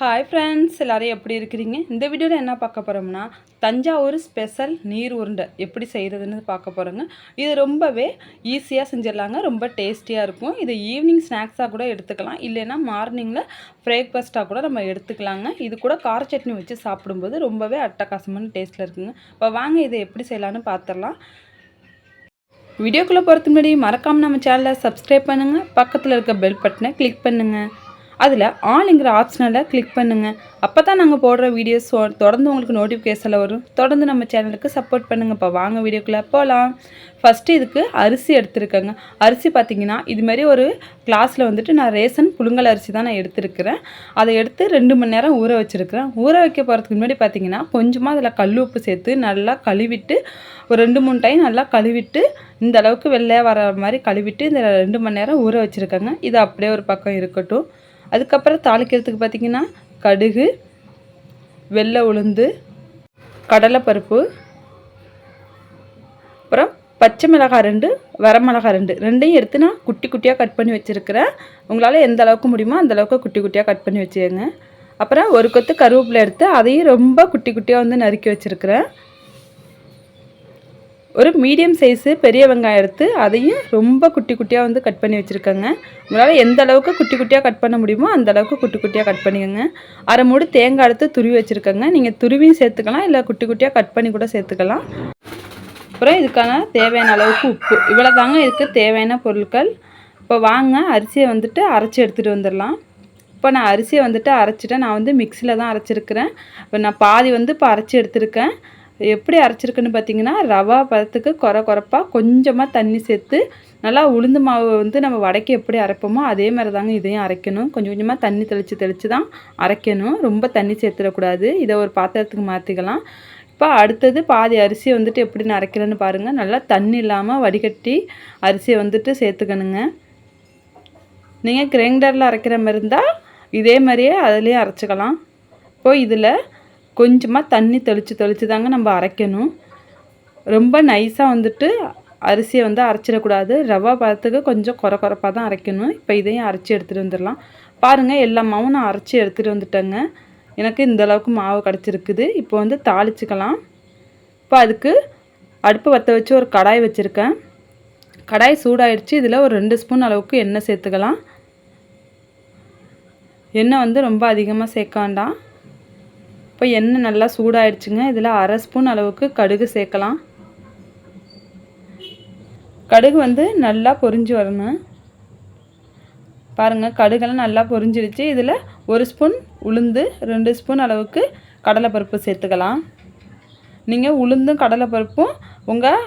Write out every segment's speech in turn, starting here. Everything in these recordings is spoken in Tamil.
ஹாய் ஃப்ரெண்ட்ஸ் எல்லோரும் எப்படி இருக்கிறீங்க? இந்த வீடியோவில் என்ன பார்க்க போகிறோம்னா தஞ்சாவூர் ஸ்பெஷல் நீர் உருண்டை எப்படி செய்கிறதுன்னு பார்க்க போகிறோங்க இது ரொம்பவே ஈஸியாக செஞ்சிடலாங்க ரொம்ப டேஸ்டியாக இருக்கும். இது ஈவினிங் ஸ்நாக்ஸாக கூட எடுத்துக்கலாம். இல்லைன்னா மார்னிங்கில் பிரேக்ஃபாஸ்ட்டாக கூட நம்ம எடுத்துக்கலாங்க. இது கூட கார சட்னி வச்சு சாப்பிடும்போது ரொம்பவே அட்டகாசமான டேஸ்ட்டில் இருக்குங்க. இப்போ வாங்க இதை எப்படி செய்யலான்னு பார்த்துடலாம். வீடியோக்குள்ளே போகிறதுக்கு முன்னாடி மறக்காமல் நம்ம சேனலை சப்ஸ்கிரைப் பண்ணுங்கள் பக்கத்தில் இருக்க பெல் பட்டனை கிளிக் பண்ணுங்கள் அதில் ஆளுங்கிற ஆப்ஷனில் கிளிக் பண்ணுங்கள் அப்போ தான் நாங்கள் போடுற வீடியோஸ் தொடர்ந்து உங்களுக்கு நோட்டிஃபிகேஷனில் வரும். தொடர்ந்து நம்ம சேனலுக்கு சப்போர்ட் பண்ணுங்கள் இப்போ வாங்க வீடியோக்குள்ளே போகலாம் ஃபஸ்ட்டு இதுக்கு அரிசி எடுத்துருக்கேங்க. அரிசி பார்த்திங்கன்னா இதுமாரி ஒரு கிளாஸில் வந்துட்டு நான் ரேசன் புழுங்கல் அரிசி தான் நான் எடுத்துருக்கிறேன். அதை எடுத்து ரெண்டு மணி நேரம் ஊற வச்சுருக்கிறேன். ஊற வைக்க போகிறதுக்கு முன்னாடி பார்த்திங்கன்னா கொஞ்சமாக அதில் கல் உப்பு சேர்த்து நல்லா கழுவிட்டு ஒரு ரெண்டு மூணு டைம் நல்லா கழுவிட்டு இந்த அளவுக்கு வெள்ளையாக வர மாதிரி கழுவிட்டு இந்த ரெண்டு மணி நேரம் ஊற வச்சுருக்கேங்க. இது அப்படியே ஒரு பக்கம் இருக்கட்டும். அதுக்கப்புறம் தாளிக்கிறதுக்கு பார்த்திங்கன்னா கடுகு வெள்ளை உளுந்து கடலைப்பருப்பு அப்புறம் பச்சை மிளகாய் ரெண்டு வரமிளகாய் ரெண்டு. ரெண்டையும் எடுத்து நான் குட்டி குட்டியாக கட் பண்ணி வச்சுருக்கிறேன். உங்களால் எந்த அளவுக்கு முடியுமோ அந்த அளவுக்கு குட்டி குட்டியாக கட் பண்ணி வச்சுக்கோங்க. அப்புறம் ஒரு கொத்து கருவேப்பிலை எடுத்து அதையும் ரொம்ப குட்டி குட்டியாக வந்து நறுக்கி வச்சுருக்கிறேன். ஒரு மீடியம் சைஸு பெரிய வெங்காயம் எடுத்து அதையும் ரொம்ப குட்டி குட்டியாக வந்து கட் பண்ணி வச்சுருக்கேங்க. உங்களால் எந்த அளவுக்கு குட்டி குட்டியாக கட் பண்ண முடியுமோ அந்த அளவுக்கு குட்டி குட்டியாக கட் பண்ணிக்கோங்க. அரை மூடு தேங்காய் எடுத்து துருவி வச்சுருக்கேங்க. நீங்கள் துருவியும் சேர்த்துக்கலாம் இல்லை குட்டி குட்டியாக கட் பண்ணி கூட சேர்த்துக்கலாம். அப்புறம் இதுக்கான தேவையான அளவுக்கு உப்பு. இவ்வளோ தாங்க இதுக்கு தேவையான பொருட்கள். இப்போ வாங்க அரிசியை வந்துட்டு அரைச்சி எடுத்துகிட்டு வந்துடலாம். இப்போ நான் அரிசியை வந்துட்டு அரைச்சிட்டேன். நான் வந்து மிக்சியில் தான் அரைச்சிருக்கிறேன். இப்போ நான் பாதி வந்து இப்போ அரைச்சி எடுத்துருக்கேன். எப்படி அரைச்சிருக்குன்னு பார்த்தீங்கன்னா ரவா பதத்துக்கு குறை குறைப்பாக கொஞ்சமாக தண்ணி சேர்த்து நல்லா உளுந்து மாவு வந்து நம்ம வடைக்கு எப்படி அரைப்போமோ அதே மாதிரி தாங்க இதையும் அரைக்கணும். கொஞ்சம் கொஞ்சமாக தண்ணி தெளித்து தெளித்து தான் அரைக்கணும். ரொம்ப தண்ணி சேர்த்துடக்கூடாது. இதை ஒரு பாத்திரத்துக்கு மாற்றிக்கலாம் இப்போ அடுத்தது பாதி அரிசியை வந்துட்டு எப்படி நான் அரைக்கிறேன்னு பாருங்கள் நல்லா தண்ணி இல்லாமல் வடிகட்டி அரிசியை வந்துட்டு சேர்த்துக்கணுங்க. நீங்கள் கிரைண்டரில் அரைக்கிற மாதிரி இருந்தால் இதே மாதிரியே அதுலேயும் அரைச்சிக்கலாம். இப்போது இதில் கொஞ்சமாக தண்ணி தெளித்து தெளித்து தாங்க நம்ம அரைக்கணும். ரொம்ப நைஸாக வந்துட்டு அரிசியை வந்து அரைச்சிடக்கூடாது. ரவா பதத்துக்கு கொஞ்சம் குறை குறைப்பாக தான் அரைக்கணும். இப்போ இதையும் அரைச்சி எடுத்துகிட்டு வந்துடலாம். பாருங்கள் எல்லா மாவும் நான் அரைச்சி எடுத்துகிட்டு வந்துட்டேங்க. எனக்கு இந்த அளவுக்கு மாவு கிடச்சிருக்குது. இப்போ வந்து தாளிச்சிக்கலாம். இப்போ அதுக்கு அடுப்பு வற்ற வச்சு ஒரு கடாய் வச்சுருக்கேன். கடாய் சூடாயிடுச்சு. இதில் ஒரு ரெண்டு ஸ்பூன் அளவுக்கு எண்ணெய் சேர்த்துக்கலாம். எண்ணெய் வந்து ரொம்ப அதிகமாக சேர்க்க வேண்டாம். இப்போ எண்ணெய் நல்லா சூடாயிடுச்சுங்க இதில் அரை ஸ்பூன் அளவுக்கு கடுகு சேர்க்கலாம். கடுகு வந்து நல்லா பொரிஞ்சு வரணும். பாருங்கள் கடுகெல்லாம் நல்லா பொரிஞ்சிடுச்சு இதில் ஒரு ஸ்பூன் உளுந்து ரெண்டு ஸ்பூன் அளவுக்கு கடலைப்பருப்பு சேர்த்துக்கலாம். நீங்கள் உளுந்தும் கடலைப்பருப்பும் உங்கள்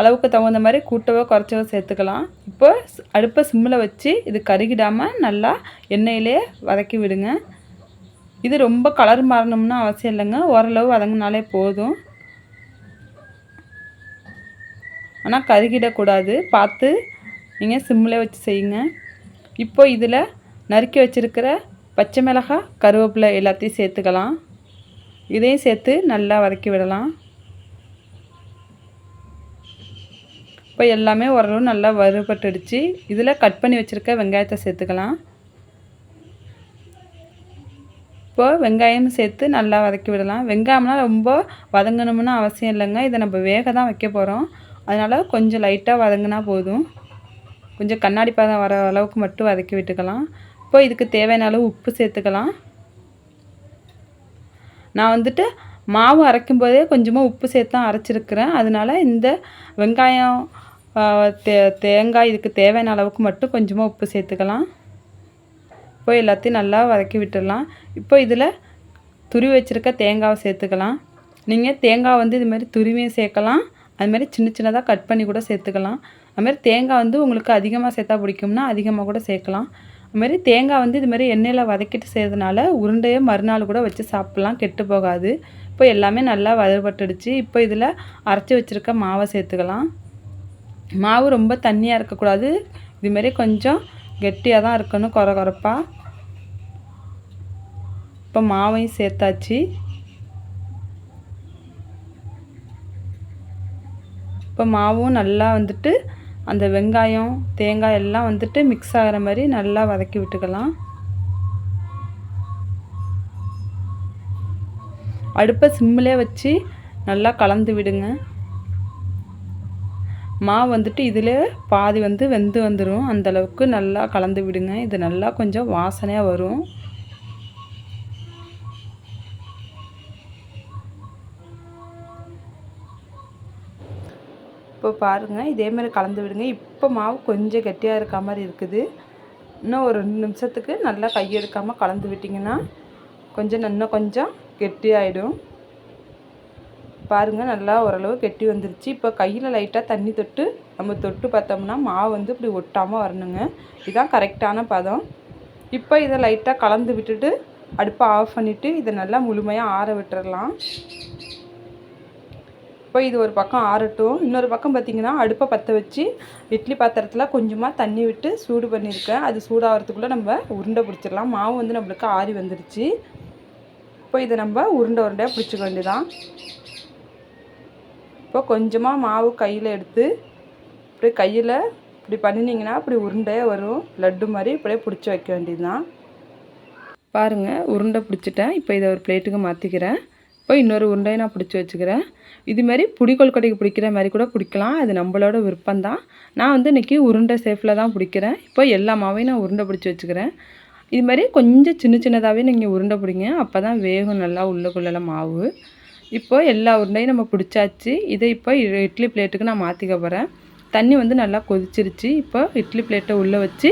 அளவுக்கு தகுந்த மாதிரி கூட்டவோ குறைச்சவோ சேர்த்துக்கலாம். இப்போ அடுப்பை சிம்மில் வச்சு இது கருகிடாமல் நல்லா எண்ணெயிலே வதக்கி விடுங்க. இது ரொம்ப கலர் மாறணும்னு அவசியம் இல்லைங்க. ஓரளவு வதங்கினாலே போதும். ஆனால் கருகிடக்கூடாது. பார்த்து நீங்கள் சிம்மில் வச்சு செய்யுங்க. இப்போ இதில் நறுக்கி வச்சுருக்கிற பச்சை மிளகாய் கருவேப்பிலை எல்லாத்தையும் சேர்த்துக்கலாம். இதையும் சேர்த்து நல்லா வதக்கி விடலாம். இப்போ எல்லாமே ஓரளவு நல்லா வறுபட்டுடுச்சு. இதில் கட் பண்ணி வச்சுருக்க வெங்காயத்தை சேர்த்துக்கலாம். இப்போது வெங்காயம் சேர்த்து நல்லா வதக்கி விடலாம். வெங்காயம்லாம் ரொம்ப வதங்கணும்னு அவசியம் இல்லைங்க. இதை நம்ம வேக தான் வைக்க போகிறோம் அதனால் கொஞ்சம் லைட்டாக வதங்கினா போதும். கொஞ்சம் கண்ணாடி பதம் வர அளவுக்கு மட்டும் வதக்கி விட்டுக்கலாம். இப்போ இதுக்கு தேவையான அளவு உப்பு சேர்த்துக்கலாம். நான் வந்துட்டு மாவு அரைக்கும் போதே கொஞ்சமாக உப்பு சேர்த்து தான் அரைச்சிருக்கிறேன். அதனால் இந்த வெங்காயம் தே தேங்காய் இதுக்கு தேவையான அளவுக்கு மட்டும் கொஞ்சமாக உப்பு சேர்த்துக்கலாம். இப்போ எல்லாத்தையும் நல்லா வதக்கி விட்டுடலாம். இப்போ இதில் துருவி வச்சுருக்க தேங்காவை சேர்த்துக்கலாம். நீங்கள் தேங்காய் வந்து இதுமாதிரி துருவியும் சேர்க்கலாம். அதுமாதிரி சின்ன சின்னதாக கட் பண்ணி கூட சேர்த்துக்கலாம். அதுமாரி தேங்காய் வந்து உங்களுக்கு அதிகமாக சேர்த்தா பிடிக்கும்னா அதிகமாக கூட சேர்க்கலாம். அதுமாரி தேங்காய் வந்து இதுமாதிரி எண்ணெயில் வதக்கிட்டு செய்கிறதுனால உருண்டையை மறுநாள் கூட வச்சு சாப்பிட்லாம் கெட்டு போகாது. இப்போ எல்லாமே நல்லா வதப்பட்டுடுச்சு. இப்போ இதில் அரைச்சி வச்சுருக்க மாவை சேர்த்துக்கலாம். மாவு ரொம்ப தண்ணியாக இருக்கக்கூடாது. இதுமாரி கொஞ்சம் கெட்டியாக தான் இருக்கணும் குறை குறைப்பாக இப்போ மாவையும் சேர்த்தாச்சு. இப்போ மாவும் நல்லா வந்துட்டு அந்த வெங்காயம் தேங்காய் எல்லாம் வந்துட்டு மிக்ஸ் ஆகிற மாதிரி நல்லா வதக்கி விட்டுக்கலாம். அடுப்பை சிம்மிலே வச்சு நல்லா கலந்து விடுங்க. மாவு வந்துட்டு இதில் பாதி வந்து வெந்து வந்துடும் அந்தளவுக்கு நல்லா கலந்து விடுங்க. இது நல்லா கொஞ்சம் வாசனையாக வரும். இப்போ பாருங்கள் இதேமாதிரி கலந்து விடுங்க. இப்போ மாவு கொஞ்சம் கெட்டியாக இருக்க மாதிரி இருக்குது. இன்னும் ஒரு ரெண்டு நிமிஷத்துக்கு நல்லா கையெடுக்காமல் கலந்து விட்டிங்கன்னா கொஞ்சம் இன்னும் கொஞ்சம் கெட்டியாயிடும். பாருங்கள் நல்லா ஓரளவு கெட்டி வந்துருச்சு. இப்போ கையில் லைட்டாக தண்ணி தொட்டு நம்ம தொட்டு பார்த்தோம்னா மாவு வந்து இப்படி ஒட்டாமல் வரணுங்க. இதுதான் கரெக்டான பதம். இப்போ இதை லைட்டாக கலந்து விட்டுட்டு அடுப்பை ஆஃப் பண்ணிவிட்டு இதை நல்லா முழுமையாக ஆற விட்டுறலாம். இப்போ இது ஒரு பக்கம் ஆறட்டும். இன்னொரு பக்கம் பார்த்திங்கன்னா அடுப்பை பற்ற வச்சு இட்லி பாத்திரத்தில் கொஞ்சமாக தண்ணி விட்டு சூடு பண்ணியிருக்கேன். அது சூடாகிறதுக்குள்ளே நம்ம உருண்டை பிடிச்சிடலாம். மாவு வந்து நம்மளுக்கு ஆறி வந்துடுச்சு இப்போ இதை நம்ம உருண்டை உருண்டையாக பிடிச்சிக்க வேண்டியதான் இப்போ கொஞ்சமாக மாவு கையில் எடுத்து இப்படி கையில் இப்படி பண்ணினீங்கன்னா இப்படி உருண்டையாக வரும். லட்டு மாதிரி இப்படியே பிடிச்சி வைக்க வேண்டியது தான் பாருங்கள் உருண்டை பிடிச்சிட்டேன். இப்போ இதை ஒரு பிளேட்டுக்கு மாற்றிக்கிறேன் இப்போ இன்னொரு உருண்டையை நான் பிடிச்சி வச்சுக்கிறேன். இதுமாரி புடி கொழுக்கட்டைக்கு பிடிக்கிற மாதிரி கூட பிடிக்கலாம். அது நம்மளோட விருப்பம்தான். நான் வந்து இன்றைக்கி உருண்டை சேஃபில் தான் பிடிக்கிறேன். இப்போ எல்லா மாவையும் நான் உருண்டை பிடிச்சி வச்சுக்கிறேன். இது மாதிரி கொஞ்சம் சின்ன சின்னதாகவே நீங்கள் உருண்டை பிடிங்க. அப்போ தான் வேகும் நல்லா உள்ளக்குள்ளெல்லாம் மாவு. இப்போ எல்லா உருண்டையும் நம்ம பிடிச்சாச்சு. இதை இப்போ இட்லி பிளேட்டுக்கு நான் மாற்றிக்க போகிறேன் தண்ணி வந்து நல்லா கொதிச்சிருச்சு. இப்போ இட்லி பிளேட்டை உள்ளே வச்சு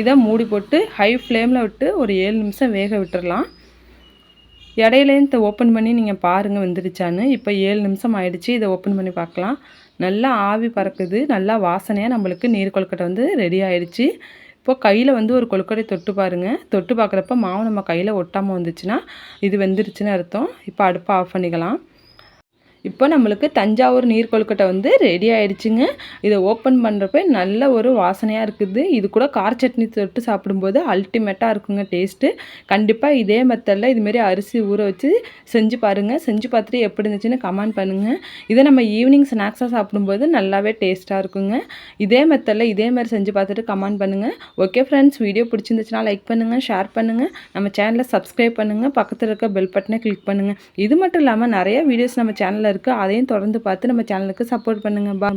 இதை மூடி போட்டு ஹை ஃப்ளேமில் விட்டு ஒரு ஏழு நிமிஷம் வேக விட்டுறலாம். இடையிலேருந்து ஓப்பன் பண்ணி நீங்கள் பாருங்கள் வந்துருச்சான்னு. இப்போ ஏழு நிமிஷம் ஆயிடுச்சு. இதை ஓப்பன் பண்ணி பார்க்கலாம். நல்லா ஆவி பறக்குது. நல்லா வாசனையாக நம்மளுக்கு நீர் கொழுக்கட்டை வந்து ரெடி ஆயிடுச்சு. இப்போ கையில் வந்து ஒரு கொழுக்கடை தொட்டு பாருங்கள் தொட்டு பார்க்குறப்ப மாவு நம்ம கையில் ஒட்டாமல் வந்துச்சுன்னா இது வெந்துருச்சுன்னு அர்த்தம். இப்போ அடுப்பை ஆஃப் பண்ணிக்கலாம். இப்போ நம்மளுக்கு தஞ்சாவூர் நீர்கொழுக்கட்டை வந்து ரெடி ஆயிடுச்சுங்க. இதை ஓப்பன் பண்ணுறப்ப நல்ல ஒரு வாசனையாக இருக்குது. இது கூட கார சட்னி தொட்டு சாப்பிடும்போது அல்டிமேட்டாக இருக்குங்க டேஸ்ட்டு கண்டிப்பாக இதே மெத்தடில் இதுமாரி அரிசி ஊற வச்சு செஞ்சு பாருங்கள் செஞ்சு பார்த்துட்டு எப்படி இருந்துச்சுன்னு கமெண்ட் பண்ணுங்கள் இதை நம்ம ஈவினிங் ஸ்நாக்ஸாக சாப்பிடும்போது நல்லாவே டேஸ்ட்டாக இருக்குங்க. இதே மெத்தடில் இதே மாதிரி செஞ்சு பார்த்துட்டு கமெண்ட் பண்ணுங்கள் ஓகே ஃப்ரெண்ட்ஸ் வீடியோ பிடிச்சிருந்துச்சுன்னா லைக் பண்ணுங்கள் ஷேர் பண்ணுங்கள் நம்ம சேனலை சப்ஸ்கிரைப் பண்ணுங்கள் பக்கத்தில் இருக்க பெல் பட்டனை கிளிக் பண்ணுங்கள் இது மட்டும் இல்லாமல் நிறைய வீடியோஸ் நம்ம சேனலில் சேனலில் இருக்குது அதையும் தொடர்ந்து பார்த்து நம்ம சேனலுக்கு சப்போர்ட் பண்ணுங்கள் பா